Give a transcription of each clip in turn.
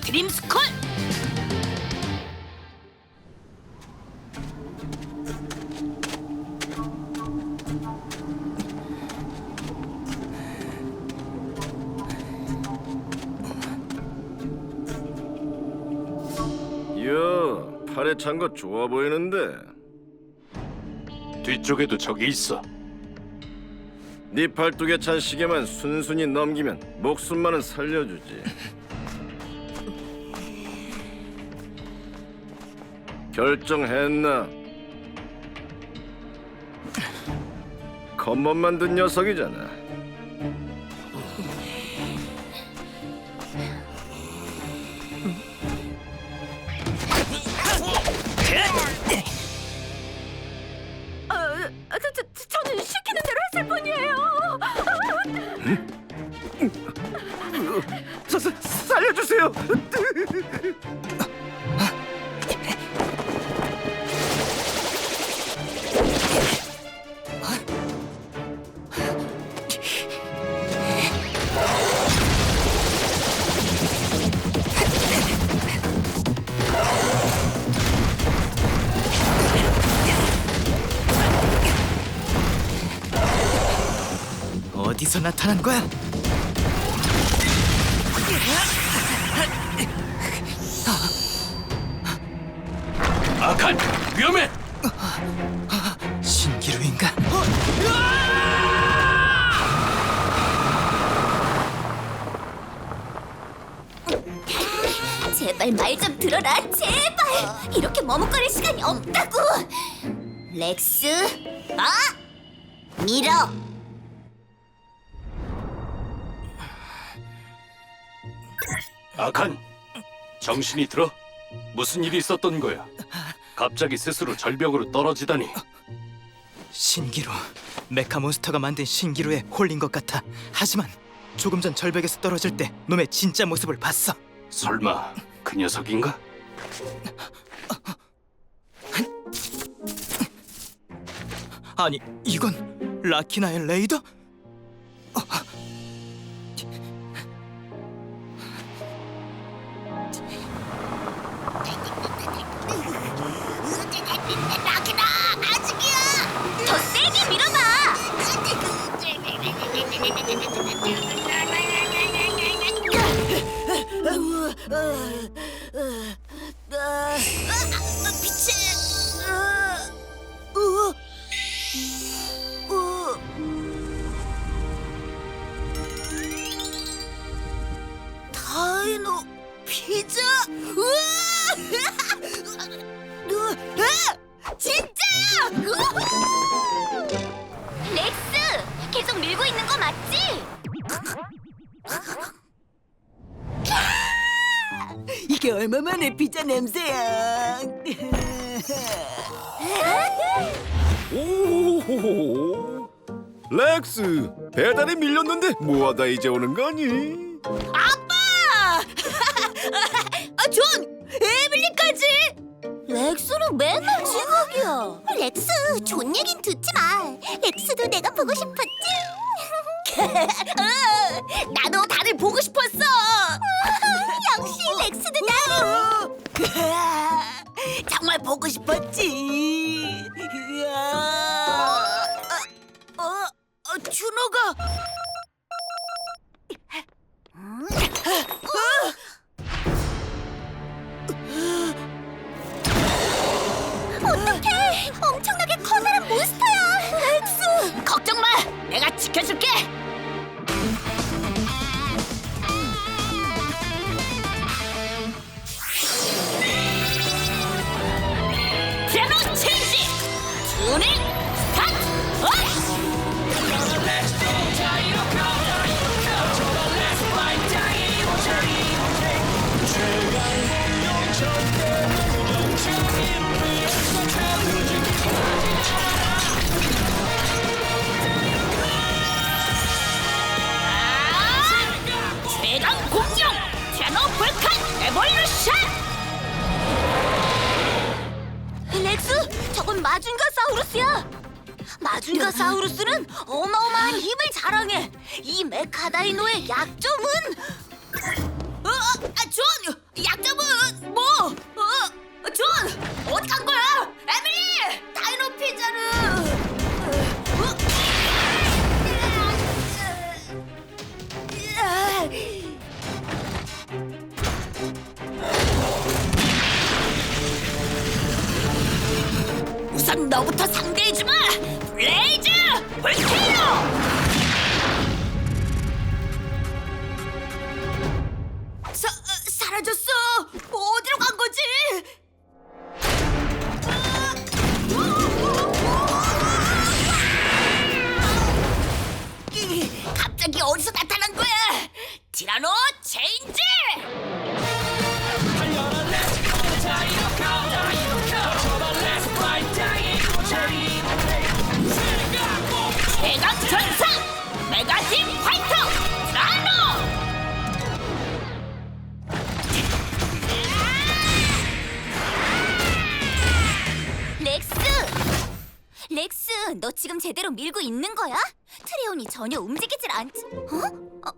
드림스콜! 이야, 팔에 찬 거 좋아 보이는데. 뒤쪽에도 적이 있어. 네 팔뚝에 찬 시계만 순순히 넘기면 목숨만은 살려주지. 결정했나? 겉멋 만든 녀석이잖아. 어, 저, 저, 저는 시키는 대로 했을 뿐이에요. 사, 사, 살려주세요. 어디서 나타난 거야? 아칸 위험해. 신기루인가? 제발 말 좀 들어라, 제발! 이렇게 머뭇거릴 시간이 없다고! 렉스, 어? 밀어! 아칸 정신이 들어? 무슨 일이 있었던 거야? 갑자기 스스로 절벽으로 떨어지다니. 신기루. 메카 몬스터가 만든 신기루에 홀린 것 같아. 하지만 조금 전 절벽에서 떨어질 때 놈의 진짜 모습을 봤어. 설마 그 녀석인가? 아니, 이건 라키나의 레이더? 라 계속 밀고 있는 거 맞지? 이게 얼마만에 피자 냄새야? 오호호호. 렉스, 배달이 밀렸는데 뭐하다 이제 오는 거니? 아빠! 아, 존! 에밀리까지! 렉스는 맨날 지각이야. 렉스, 존 얘긴 듣지 마. 렉스도 내가 보고 싶었지. 어, おね 가다이노의 약점은? 어, 아, 존! 약점은 뭐? 어, 존! 어디 간 거야? 에밀리! 다이노 피자를! 어? 우선 너부터 상대해주마! 레이즈 볼케이노! 지금 제대로 밀고 있는 거야? 트레온이 전혀 움직이질 않지. 어? 어?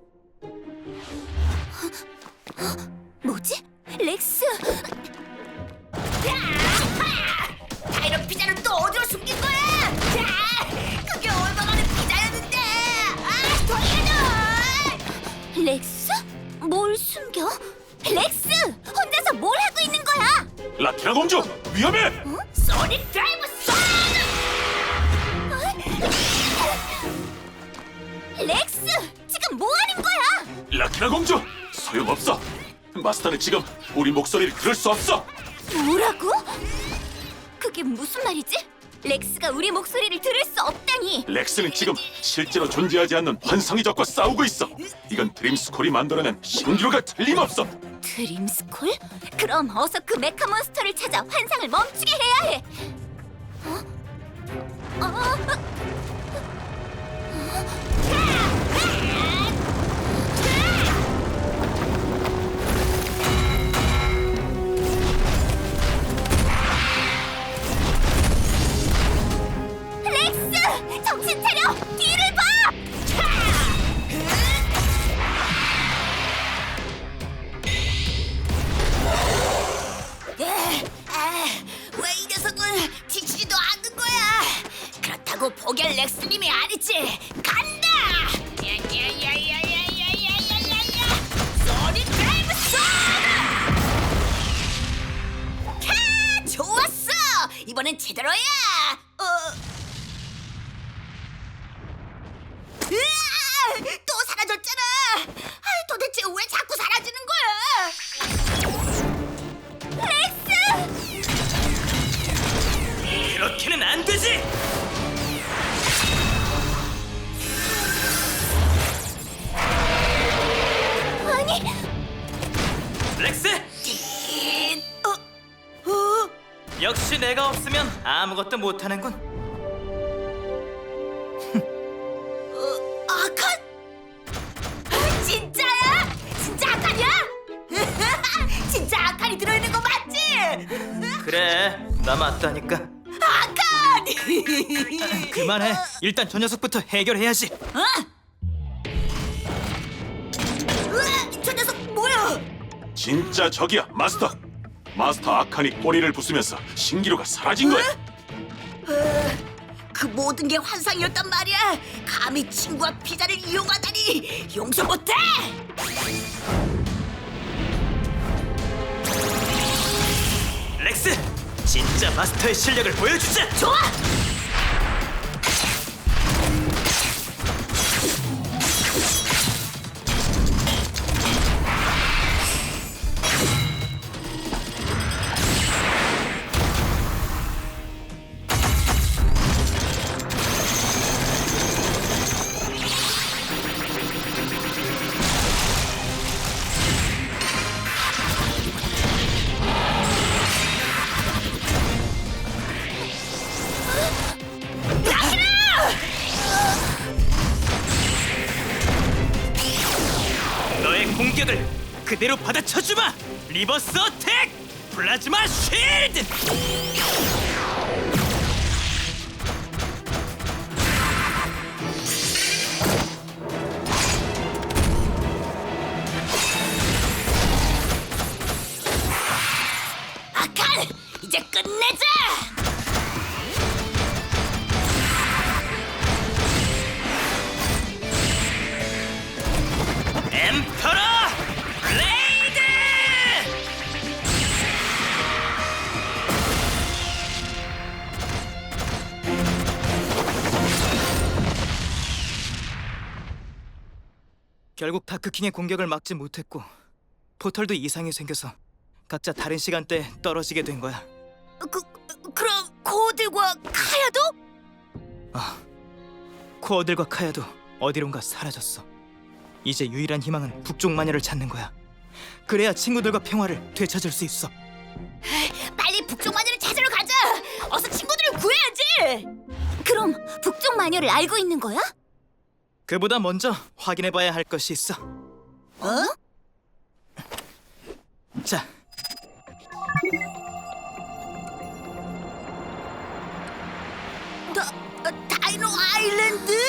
어? 뭐지? 렉스. 다이런 피자는 또 어디로 숨긴 거야? 야, 그게 얼마만에 피자였는데? 아, 돌려줘! 렉스? 뭘 숨겨? 렉스! 혼자서 뭘 하고 있는 거야? 라키나 공주 위험해! 소닉 드라이브 렉스! 지금 뭐 하는 거야? 라키나 공주 소용없어. 마스터는 지금 우리 목소리를 들을 수 없어. 뭐라고? 그게 무슨 말이지? 렉스가 우리 목소리를 들을 수 없다니. 렉스는 지금 실제로 존재하지 않는 환상의 적과 싸우고 있어. 이건 드림스콜이 만들어낸 신기루가 틀림없어. 드림스콜? 그럼 어서 그 메카 몬스터를 찾아 환상을 멈추게 해야 해. 어? 어? 렉 역시 내가 없으면 아무것도 못하는군. 아칸? 아, 진짜야? 진짜 아칸이야? 진짜 아칸이 들어있는 거 맞지? 그래, 나 맞다니까. 아칸! 그만해. 일단 저 녀석부터 해결해야지. 으아, 저 녀석 뭐야? 진짜 적이야 마스터. 마스터 아칸이 꼬리를 부수면서 신기루가 사라진 거야. 그 모든 게 환상이었단 말이야. 감히 친구와 피자를 이용하다니 용서 못해. 렉스, 진짜 마스터의 실력을 보여주자. 좋아. 공격을 그대로 받아쳐주마. 리버스 어택, 플라즈마 쉴드. 아칸, 이제 끝내자. 엠퍼러 블레이드! 결국 다크킹의 공격을 막지 못했고 포털도 이상이 생겨서 각자 다른 시간대에 떨어지게 된 거야. 그 그럼 코들과 카야도? 코어들과 카야도 어디론가 사라졌어. 이제 유일한 희망은 북쪽 마녀를 찾는 거야. 그래야 친구들과 평화를 되찾을 수 있어. 빨리 북쪽 마녀를 찾으러 가자. 어서 친구들을 구해야지. 그럼 북쪽 마녀를 알고 있는 거야? 그보다 먼저 확인해봐야 할 것이 있어. 어? 자, 다, 다이노 아일랜드.